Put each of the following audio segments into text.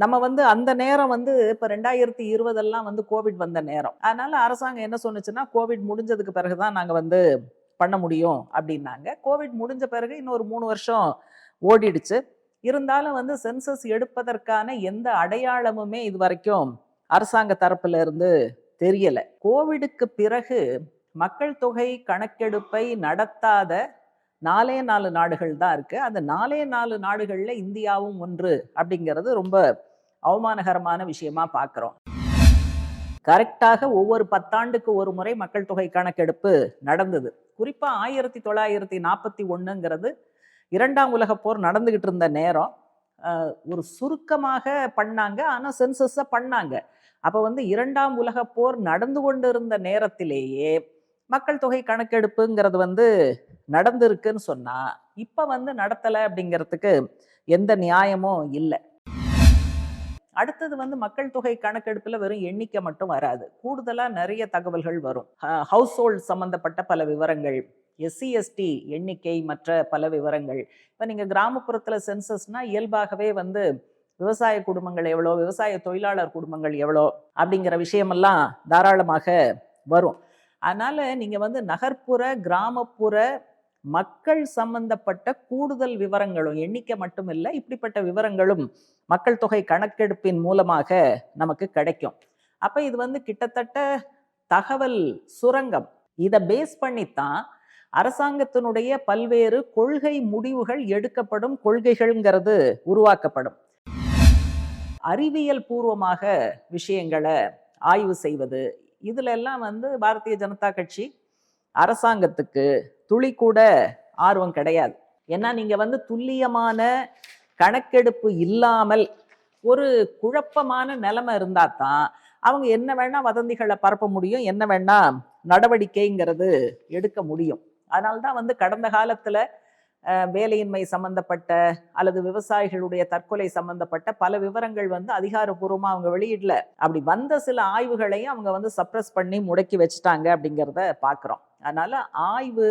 நம்ம வந்து அந்த நேரம் வந்து இப்போ ரெண்டாயிரத்தி இருபதெல்லாம் வந்து கோவிட் வந்த நேரம். அதனால அரசாங்கம் என்ன சொன்னுச்சுன்னா கோவிட் முடிஞ்சதுக்கு பிறகு தான் நாங்கள் வந்து பண்ண முடியும் அப்படின்னாங்க. கோவிட் முடிஞ்ச பிறகு இன்னொரு மூணு வருஷம் ஓடிடுச்சு. இருந்தாலும் வந்து சென்சஸ் எடுப்பதற்கான எந்த அடையாளமுமே இது வரைக்கும் அரசாங்க தரப்புல இருந்து தெரியலை. கோவிடுக்கு பிறகு மக்கள் தொகை கணக்கெடுப்பை நடத்தாத நாலே நாலு நாடுகள் தான் இருக்குது அந்த நாலே நாலு நாடுகளில் இந்தியாவும் ஒன்று அப்படிங்கிறது ரொம்ப அவமானகரமான விஷயமா பார்க்குறோம் கரெக்டாக ஒவ்வொரு பத்தாண்டுக்கு ஒரு முறை மக்கள் தொகை கணக்கெடுப்பு நடந்தது. குறிப்பாக ஆயிரத்தி தொள்ளாயிரத்தி நாற்பத்தி ஒன்றுங்கிறது இரண்டாம் உலகப் போர் நடந்துக்கிட்டு இருந்த நேரம். ஒரு சுருக்கமாக பண்ணாங்க. ஆனால் சென்சஸை பண்ணாங்க. அப்போ வந்து இரண்டாம் உலகப் போர் நடந்து கொண்டு இருந்த நேரத்திலேயே மக்கள் தொகை கணக்கெடுப்புங்கிறது வந்து நடந்திருக்குன்னு சொன்னா இப்ப வந்து நடத்தலை அப்படிங்கிறதுக்கு எந்த நியாயமும் இல்லை. அடுத்தது வந்து மக்கள் தொகை கணக்கெடுப்புல வெறும் எண்ணிக்கை மட்டும் வராது. கூடுதலா நிறைய தகவல்கள் வரும். ஹவுஸ் ஹோல்ட் சம்பந்தப்பட்ட பல விவரங்கள் எஸ்சி எஸ்டி எண்ணிக்கை மற்ற பல விவரங்கள். இப்போ நீங்கள் கிராமப்புறத்தில் சென்சஸ்னால் இயல்பாகவே வந்து விவசாய குடும்பங்கள் எவ்வளோ விவசாய தொழிலாளர் குடும்பங்கள் எவ்வளோ அப்படிங்கிற விஷயமெல்லாம் தாராளமாக வரும். அதனால் நீங்கள் வந்து நகர்ப்புற கிராமப்புற மக்கள் சம்பந்தப்பட்ட கூடுதல் விவரங்களும் எண்ணிக்கை மட்டும் இல்லை இப்படிப்பட்ட விவரங்களும் மக்கள் தொகை கணக்கெடுப்பின் மூலமாக நமக்கு கிடைக்கும். அப்போ இது வந்து கிட்டத்தட்ட தகவல் சுரங்கம். இதை பேஸ் பண்ணித்தான் அரசாங்கத்தினுடைய பல்வேறு கொள்கை முடிவுகள் எடுக்கப்படும் கொள்கைகள்ங்கிறது உருவாக்கப்படும். அறிவியல் பூர்வமாக விஷயங்களை ஆய்வு செய்வது இதுல எல்லாம் வந்து பாரதிய ஜனதா கட்சி அரசாங்கத்துக்கு துளி கூட ஆர்வம் கிடையாது. ஏன்னா நீங்க வந்து துல்லியமான கணக்கெடுப்பு இல்லாமல் ஒரு குழப்பமான நிலைமை இருந்தால் தான் அவங்க என்ன வேணா வதந்திகளை பரப்ப முடியும் என்ன வேணா நடவடிக்கைங்கிறது எடுக்க முடியும். அதனால தான் வந்து கடந்த காலத்தில் வேலையின்மை சம்பந்தப்பட்ட அல்லது விவசாயிகளுடைய தற்கொலை சம்பந்தப்பட்ட பல விவரங்கள் வந்து அதிகாரப்பூர்வமாக அவங்க வெளியிடல. அப்படி வந்த சில ஆய்வுகளையும் அவங்க வந்து சப்ரஸ் பண்ணி முடக்கி வச்சுட்டாங்க அப்படிங்கிறத பார்க்குறோம் அதனால் ஆய்வு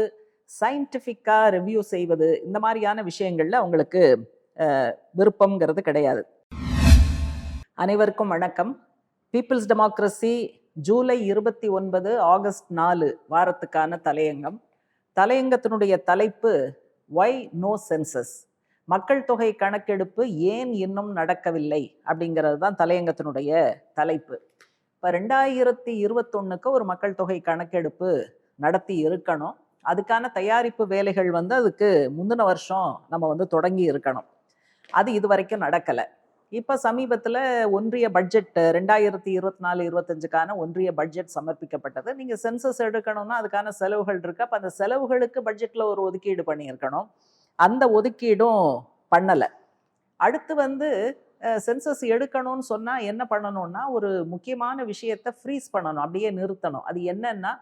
சயின்டிஃபிக்காக ரிவ்யூ செய்வது இந்த மாதிரியான விஷயங்களில் அவங்களுக்கு விருப்பங்கிறது விருப்பம்ங்கிறது கிடையாது. அனைவருக்கும் வணக்கம். பீப்புள்ஸ் டெமோக்ரஸி ஜூலை இருபத்தி ஒன்பது ஆகஸ்ட் நாலு வாரத்துக்கான தலையங்கம். தலையங்கத்தினுடைய தலைப்பு ஒய் நோ சென்சஸ் மக்கள் தொகை கணக்கெடுப்பு ஏன் இன்னும் நடக்கவில்லை? அப்படிங்கிறது தான் தலையங்கத்தினுடைய தலைப்பு. இப்போ ரெண்டாயிரத்தி இருபத்தொன்னுக்கு ஒரு மக்கள் தொகை கணக்கெடுப்பு நடத்தி இருக்கணும். அதுக்கான தயாரிப்பு வேலைகள் வந்து அதுக்கு முந்தின வருஷம் நம்ம வந்து தொடங்கி இருக்கணும். அது இது வரைக்கும் நடக்கலை. இப்போ சமீபத்தில் ஒன்றிய பட்ஜெட் ரெண்டாயிரத்தி இருபத்தி நாலு இருபத்தஞ்சுக்கான ஒன்றிய பட்ஜெட் சமர்ப்பிக்கப்பட்டது. நீங்கள் சென்சஸ் எடுக்கணும்னா அதுக்கான செலவுகள் இருக்கு. அப்போ அந்த செலவுகளுக்கு பட்ஜெட்டில் ஒரு ஒதுக்கீடு பண்ணியிருக்கணும். அந்த ஒதுக்கீடும் பண்ணலை. அடுத்து வந்து சென்சஸ் எடுக்கணும்னு சொன்னால் என்ன பண்ணணும்னா ஒரு முக்கியமான விஷயத்தை ஃப்ரீஸ் பண்ணணும். அப்படியே நிறுத்தணும். அது என்னன்னா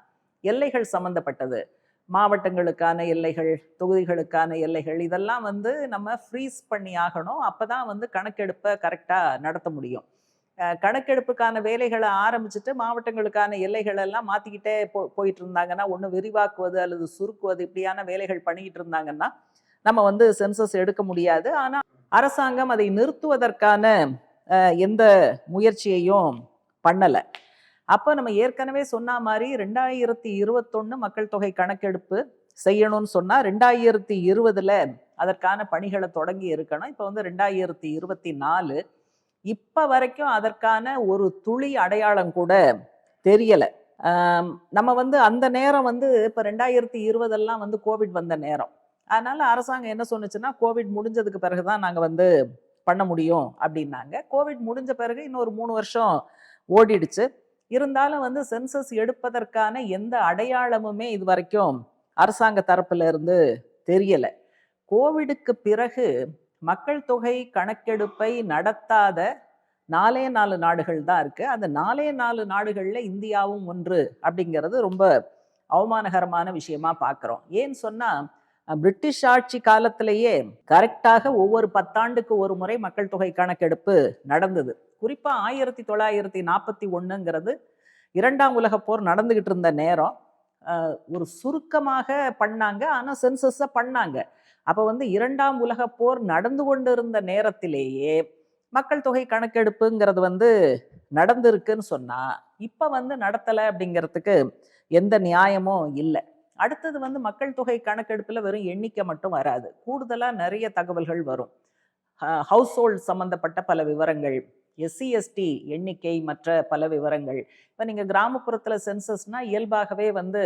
எல்லைகள் சம்மந்தப்பட்டது மாவட்டங்களுக்கான எல்லைகள் தொகுதிகளுக்கான எல்லைகள் இதெல்லாம் வந்து நம்ம ஃப்ரீஸ் பண்ணி ஆகணும். அப்போ தான் வந்து கணக்கெடுப்பை கரெக்டாக நடத்த முடியும். கணக்கெடுப்புக்கான வேலைகளை ஆரம்பிச்சுட்டு மாவட்டங்களுக்கான எல்லைகள் எல்லாம் மாற்றிக்கிட்டே போ போயிட்டு இருந்தாங்கன்னா ஒன்று விரிவாக்குவது அல்லது சுருக்குவது இப்படியான வேலைகள் பண்ணிக்கிட்டு இருந்தாங்கன்னா நம்ம வந்து சென்சஸ் எடுக்க முடியாது. ஆனால் அரசாங்கம் அதை நிறுத்துவதற்கான எந்த முயற்சியையும் பண்ணலை. அப்போ நம்ம ஏற்கனவே சொன்ன மாதிரி ரெண்டாயிரத்தி இருபத்தொன்று மக்கள் தொகை கணக்கெடுப்பு செய்யணும்னு சொன்னால் ரெண்டாயிரத்தி இருபதில் அதற்கான பணிகளை தொடங்கி இருக்கணும். இப்போ வந்து ரெண்டாயிரத்தி இருபத்தி நாலு. இப்போ வரைக்கும் அதற்கான ஒரு துளி அடையாளம் கூட தெரியலை. நம்ம வந்து அந்த நேரம் வந்து இப்போ ரெண்டாயிரத்தி இருபதெல்லாம் வந்து கோவிட் வந்த நேரம். அதனால் அரசாங்கம் என்ன சொன்னுச்சுன்னா கோவிட் முடிஞ்சதுக்கு பிறகு தான் நாங்கள் வந்து பண்ண முடியும் அப்படின்னாங்க. கோவிட் முடிஞ்ச பிறகு இன்னொரு மூணு வருஷம் ஓடிடுச்சு. இருந்தாலும் வந்து சென்சஸ் எடுப்பதற்கான எந்த அடையாளமுமே இது வரைக்கும் அரசாங்க தரப்புல இருந்து தெரியலை. கோவிடுக்கு பிறகு மக்கள் தொகை கணக்கெடுப்பை நடத்தாத நாலே நாலு நாடுகள் தான் இருக்குது அந்த நாலே நாலு நாடுகளில் இந்தியாவும் ஒன்று அப்படிங்கிறது ரொம்ப அவமானகரமான விஷயமா பார்க்குறோம் ஏன்னு சொன்னால் பிரிட்டிஷ் ஆட்சி காலத்திலேயே கரெக்டாக ஒவ்வொரு பத்தாண்டுக்கு ஒரு முறை மக்கள் தொகை கணக்கெடுப்பு நடந்தது. குறிப்பாக ஆயிரத்தி தொள்ளாயிரத்தி நாற்பத்தி ஒன்றுங்கிறது இரண்டாம் உலக போர் நடந்துக்கிட்டு இருந்த நேரம். ஒரு சுருக்கமாக பண்ணாங்க. ஆனால் சென்சஸை பண்ணாங்க. அப்போ வந்து இரண்டாம் உலக போர் நடந்து கொண்டு இருந்த நேரத்திலேயே மக்கள் தொகை கணக்கெடுப்புங்கிறது வந்து நடந்திருக்குன்னு சொன்னால் இப்போ வந்து நடத்தலை அப்படிங்கிறதுக்கு எந்த நியாயமும் இல்லை. அடுத்தது வந்து மக்கள் தொகை கணக்கெடுப்பில் வெறும் எண்ணிக்கை மட்டும் வராது. கூடுதலாக நிறைய தகவல்கள் வரும். ஹவுஸ் ஹோல்ட் சம்மந்தப்பட்ட பல விவரங்கள் எஸ்சி எஸ்டி எண்ணிக்கை மற்ற பல விவரங்கள். இப்போ நீங்கள் கிராமப்புறத்தில் சென்சஸ்னால் இயல்பாகவே வந்து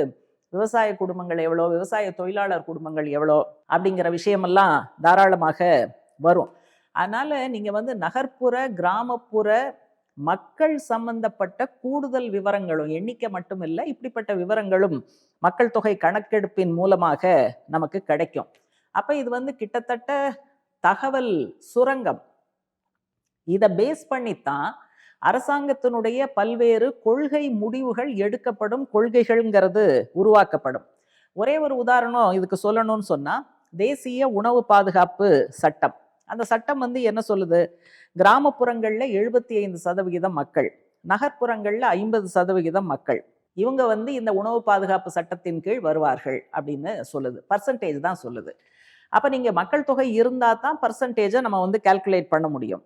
விவசாய குடும்பங்கள் எவ்வளோ விவசாய தொழிலாளர் குடும்பங்கள் எவ்வளோ அப்படிங்கிற விஷயமெல்லாம் தாராளமாக வரும். அதனால் நீங்கள் வந்து நகர்ப்புற கிராமப்புற மக்கள் சம்பந்தப்பட்ட கூடுதல் விவரங்களும் எண்ணிக்கை மட்டும் இல்லை இப்படிப்பட்ட விவரங்களும் மக்கள் தொகை கணக்கெடுப்பின் மூலமாக நமக்கு கிடைக்கும். அப்போ இது வந்து கிட்டத்தட்ட தகவல் சுரங்கம் இதை பேஸ் பண்ணித்தான் அரசாங்கத்தினுடைய பல்வேறு கொள்கை முடிவுகள் எடுக்கப்படும் கொள்கைகள்ங்கிறது உருவாக்கப்படும். ஒரே ஒரு உதாரணம் இதுக்கு சொல்லணும்னு சொன்னால் தேசிய உணவு பாதுகாப்பு சட்டம். அந்த சட்டம் வந்து என்ன சொல்லுது? கிராமப்புறங்களில் எழுபத்தி ஐந்து சதவிகிதம் மக்கள் நகர்ப்புறங்களில் ஐம்பது சதவிகிதம் மக்கள். இவங்க வந்து இந்த உணவு பாதுகாப்பு சட்டத்தின் கீழ் வருவார்கள் அப்படின்னு சொல்லுது. பர்சன்டேஜ் தான் சொல்லுது. அப்போ நீங்கள் மக்கள் தொகை இருந்தால் தான் பர்சன்டேஜை நம்ம வந்து கால்குலேட் பண்ண முடியும்.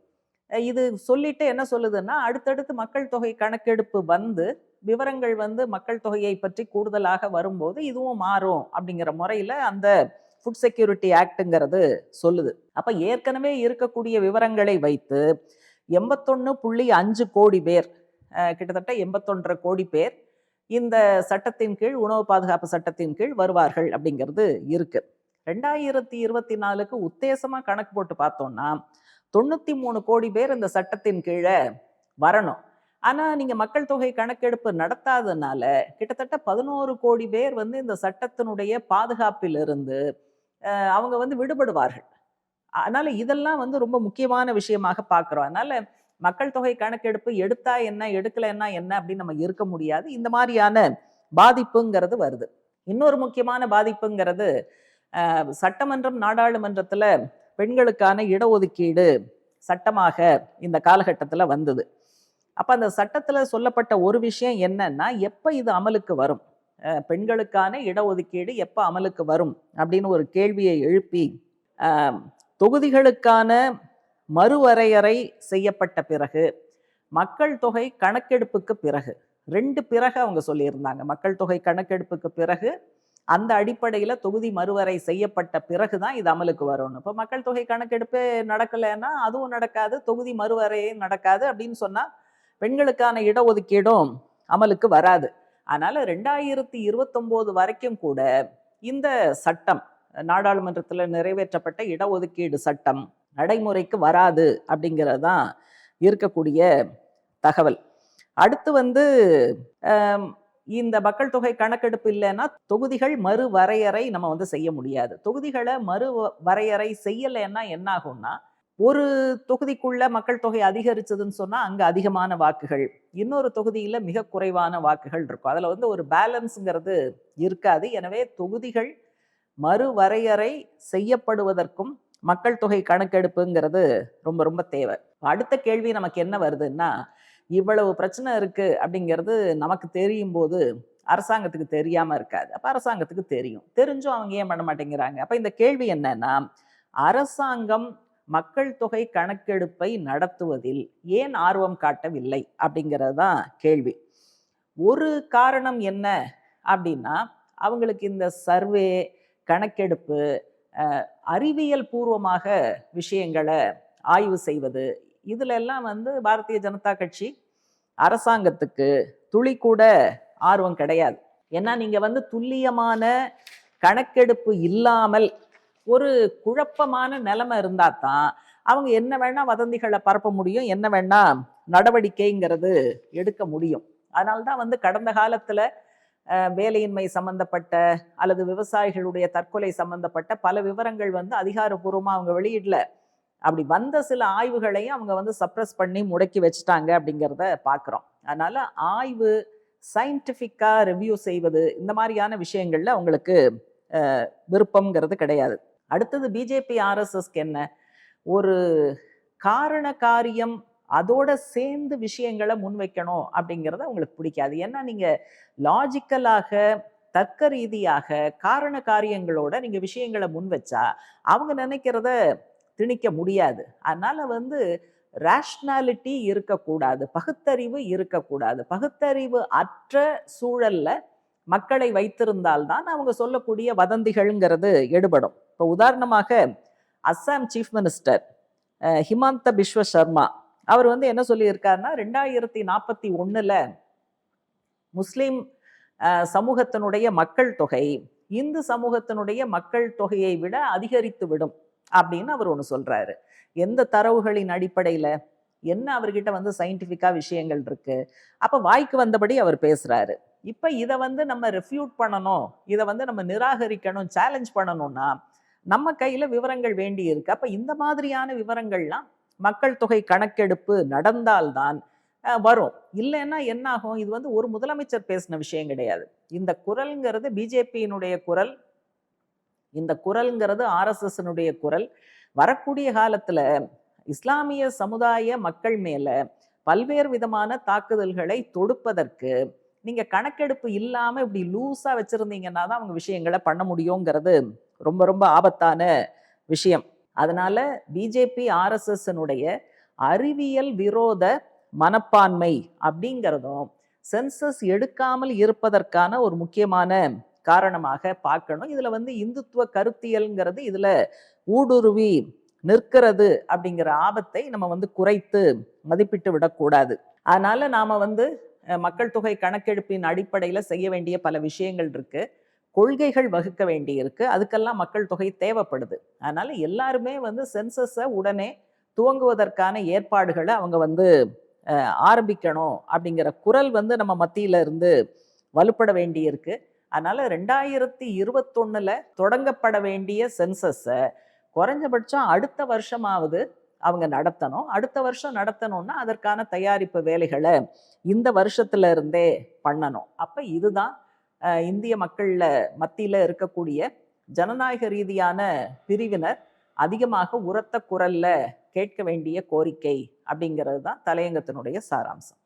இது சொல்லிட்டு என்ன சொல்லுதுன்னா அடுத்தடுத்து மக்கள் தொகை கணக்கெடுப்பு வந்து விவரங்கள் வந்து மக்கள் தொகையை பற்றி கூடுதலாக வரும்போது இதுவும் மாறும் அப்படிங்கிற முறையில் அந்த ஃபுட் செக்யூரிட்டி ஆக்டுங்கிறது சொல்லுது. அப்போ ஏற்கனவே இருக்கக்கூடிய விவரங்களை வைத்து எண்பத்தொன்று புள்ளி அஞ்சு கோடி பேர் கிட்டத்தட்ட எண்பத்தொன்றரை கோடி பேர் இந்த சட்டத்தின் கீழ் உணவு பாதுகாப்பு சட்டத்தின் கீழ் வருவார்கள் அப்படிங்கிறது இருக்குது ரெண்டாயிரத்தி இருபத்தி நாலுக்கு உத்தேசமாக கணக்கு போட்டு பார்த்தோம்னா தொண்ணூத்தி மூணு கோடி பேர் இந்த சட்டத்தின் கீழே வரணும். ஆனா நீங்க மக்கள் தொகை கணக்கெடுப்பு நடத்தாதனால கிட்டத்தட்ட பதினோரு கோடி பேர் வந்து இந்த சட்டத்தினுடைய பாதுகாப்பிலிருந்து அவங்க வந்து விடுபடுவார்கள். அதனால இதெல்லாம் வந்து ரொம்ப முக்கியமான விஷயமாக பார்க்குறோம். அதனால மக்கள் தொகை கணக்கெடுப்பு எடுத்தா என்ன எடுக்கலைன்னா என்ன அப்படின்னு நம்ம இருக்க முடியாது. இந்த மாதிரியான பாதிப்புங்கிறது வருது. இன்னொரு முக்கியமான பாதிப்புங்கிறது சட்டமன்றம் நாடாளுமன்றத்துல பெண்களுக்கான இடஒதுக்கீடு சட்டமாக இந்த காலகட்டத்தில் வந்தது. அப்போ அந்த சட்டத்தில் சொல்லப்பட்ட ஒரு விஷயம் என்னன்னா எப்போ இது அமலுக்கு வரும்? பெண்களுக்கான இடஒதுக்கீடு எப்போ அமலுக்கு வரும்? அப்படின்னு ஒரு கேள்வியை எழுப்பி தொகுதிகளுக்கான மறுவரையறை செய்யப்பட்ட பிறகு மக்கள் தொகை கணக்கெடுப்புக்கு பிறகு ரெண்டு பிறகு அவங்க சொல்லியிருந்தாங்க. மக்கள் தொகை கணக்கெடுப்புக்கு பிறகு அந்த அடிப்படையில் தொகுதி மறுவரை செய்யப்பட்ட பிறகு தான் இது அமலுக்கு வரணும் இப்போ மக்கள் தொகை கணக்கெடுப்பு நடக்கலைன்னா அதுவும் நடக்காது தொகுதி மறுவரையும் நடக்காது அப்படின்னு சொன்னால் பெண்களுக்கான இடஒதுக்கீடும் அமலுக்கு வராது. அதனால் ரெண்டாயிரத்தி இருபத்தொம்போது வரைக்கும் கூட இந்த சட்டம் நாடாளுமன்றத்தில் நிறைவேற்றப்பட்ட இடஒதுக்கீடு சட்டம் நடைமுறைக்கு வராது அப்படிங்கிறது தான் இருக்கக்கூடிய தகவல். அடுத்து வந்து இந்த மக்கள் தொகை கணக்கெடுப்பு இல்லைன்னா தொகுதிகள் மறு வரையறை நம்ம வந்து செய்ய முடியாது. தொகுதிகளை மறு வ- வரையறை செய்யலைன்னா என்ன ஆகும்னா ஒரு தொகுதிக்குள்ள மக்கள் தொகை அதிகரிச்சதுன்னு சொன்னா அங்க அதிகமான வாக்குகள் இன்னொரு தொகுதியில மிக குறைவான வாக்குகள் இருக்கும். அதுல வந்து ஒரு பேலன்ஸுங்கிறது இருக்காது. எனவே தொகுதிகள் மறுவரையறை செய்யப்படுவதற்கும் மக்கள் தொகை கணக்கெடுப்புங்கிறது ரொம்ப ரொம்ப தேவை. அடுத்த கேள்வி நமக்கு என்ன வருதுன்னா இவ்வளவு பிரச்சனை இருக்குது அப்படிங்கிறது நமக்கு தெரியும் போது அரசாங்கத்துக்கு தெரியாமல் இருக்காது. அப்போ அரசாங்கத்துக்கு தெரியும். தெரிஞ்சும் அவங்க ஏன் பண்ண மாட்டேங்கிறாங்க? அப்போ இந்த கேள்வி என்னன்னா அரசாங்கம் மக்கள் தொகை கணக்கெடுப்பை நடத்துவதில் ஏன் ஆர்வம் காட்டவில்லை அப்படிங்கிறது தான் கேள்வி. ஒரு காரணம் என்ன அப்படின்னா அவங்களுக்கு இந்த சர்வே கணக்கெடுப்பு அறிவியல் பூர்வமாக விஷயங்களை ஆய்வு செய்வது இதுல எல்லாம் வந்து பாரதிய ஜனதா கட்சி அரசாங்கத்துக்கு துளி கூட ஆர்வம் கிடையாது. ஏன்னா நீங்க வந்து துல்லியமான கணக்கெடுப்பு இல்லாமல் ஒரு குழப்பமான நிலைமை இருந்தா தான் அவங்க என்ன வேணா வதந்திகளை பரப்ப முடியும் என்ன வேணா நடவடிக்கைங்கிறது எடுக்க முடியும். அதனால்தான் வந்து கடந்த காலத்துல வேலையின்மை சம்பந்தப்பட்ட அல்லது விவசாயிகளுடைய தற்கொலை சம்பந்தப்பட்ட பல விவரங்கள் வந்து அதிகாரப்பூர்வமாக அவங்க வெளியிடல. அப்படி வந்த சில ஆய்வுகளையும் அவங்க வந்து சப்ரஸ் பண்ணி முடக்கி வச்சுட்டாங்க அப்படிங்கிறத பார்க்குறோம். அதனால் ஆய்வு சயின்டிஃபிக்காக ரிவ்யூ செய்வது இந்த மாதிரியான விஷயங்களில் அவங்களுக்கு விருப்பங்கிறது விருப்பம்ங்கிறது கிடையாது. அடுத்தது பிஜேபி ஆர்எஸ்எஸ்க்கு என்ன? ஒரு காரண காரியம் அதோட சேர்ந்து விஷயங்களை முன்வைக்கணும் அப்படிங்கிறத அவங்களுக்கு பிடிக்காது. ஏன்னா நீங்கள் லாஜிக்கலாக தர்க்க ரீதியாக காரண காரியங்களோட நீங்கள் விஷயங்களை முன் வச்சா அவங்க நினைக்கிறத திணிக்க முடியாது. அதனால் வந்து ரேஷ்னாலிட்டி இருக்கக்கூடாது பகுத்தறிவு இருக்கக்கூடாது. பகுத்தறிவு அற்ற சூழல்ல மக்களை வைத்திருந்தால்தான் அவங்க சொல்லக்கூடிய வதந்திகள்ங்கிறது எடுபடும். இப்போ உதாரணமாக அஸ்ஸாம் சீஃப் மினிஸ்டர் ஹிமாந்த பிஸ்வ சர்மா அவர் வந்து என்ன சொல்லியிருக்காருன்னா ரெண்டாயிரத்தி நாற்பத்தி ஒன்றில் முஸ்லீம் சமூகத்தினுடைய மக்கள் தொகை இந்து சமூகத்தினுடைய மக்கள் தொகையை விட அதிகரித்து விடும். அப்படின்னு அவர் ஒன்று சொல்றாரு. எந்த தரவுகளின் அடிப்படையில என்ன அவர்கிட்ட வந்து சயின்டிஃபிக்காக விஷயங்கள் இருக்கு? அப்ப வாய்க்கு வந்தபடி அவர் பேசுறாரு. இப்ப இதை வந்து நம்ம ரெஃப்யூட் பண்ணணும் இதை வந்து நம்ம நிராகரிக்கணும் சேலஞ்ச் பண்ணணும்னா நம்ம கையில விவரங்கள் வேண்டி இருக்கு. அப்ப இந்த மாதிரியான விவரங்கள்லாம் மக்கள் தொகை கணக்கெடுப்பு நடந்தால்தான் வரும். இல்லைன்னா என்ன ஆகும் இது வந்து ஒரு முதலமைச்சர் பேசின விஷயம் கிடையாது. இந்த குரல்ங்கிறது பிஜேபியினுடைய குரல் இந்த குரல்ங்கிறது ஆர்எஸ்எஸ்னுடைய குரல். வரக்கூடிய காலத்தில் இஸ்லாமிய சமுதாய மக்கள் மேலே பல்வேறு விதமான தாக்குதல்களை தொடுப்பதற்கு நீங்கள் கணக்கெடுப்பு இல்லாமல் இப்படி லூஸாக வச்சுருந்தீங்கன்னா தான் அவங்க விஷயங்களை பண்ண முடியுங்கிறது ரொம்ப ரொம்ப ஆபத்தான விஷயம். அதனால் பிஜேபி ஆர்எஸ்எஸ்னுடைய அறிவியல் விரோத மனப்பான்மை அப்படிங்கிறதும் சென்சஸ் எடுக்காமல் இருப்பதற்கான ஒரு முக்கியமான காரணமாக பார்க்கணும். இதில் வந்து இந்துத்துவ கருத்தியல்ங்கிறது இதில் ஊடுருவி நிற்கிறது அப்படிங்கிற ஆபத்தை நம்ம வந்து குறைத்து மதிப்பிட்டு விடக்கூடாது. அதனால் நாம் வந்து மக்கள் தொகை கணக்கெடுப்பின் அடிப்படையில் செய்ய வேண்டிய பல விஷயங்கள் இருக்குது கொள்கைகள் வகுக்க வேண்டியிருக்கு. அதுக்கெல்லாம் மக்கள் தொகை தேவைப்படுது. அதனால் எல்லாருமே வந்து சென்சஸை உடனே துவங்குவதற்கான ஏற்பாடுகளை அவங்க வந்து ஆரம்பிக்கணும் அப்படிங்கிற குரல் வந்து நம்ம மத்தியில் இருந்து வலுப்பட வேண்டியிருக்கு. அதனால் ரெண்டாயிரத்தி இருபத்தொன்னுல தொடங்கப்பட வேண்டிய சென்சஸை குறைஞ்சபட்சம் அடுத்த வருஷமாவது அவங்க நடத்தணும். அடுத்த வருஷம் நடத்தணும்னா அதற்கான தயாரிப்பு வேலைகளை இந்த வருஷத்துல இருந்தே பண்ணணும். அப்போ இதுதான் இந்திய மக்களில் மத்தியில் இருக்கக்கூடிய ஜனநாயக ரீதியான பிரிவினர் அதிகமாக உரத்த குரல்ல கேட்க வேண்டிய கோரிக்கை அப்படிங்கிறது தான் தலையங்கத்தினுடைய சாராம்சம்.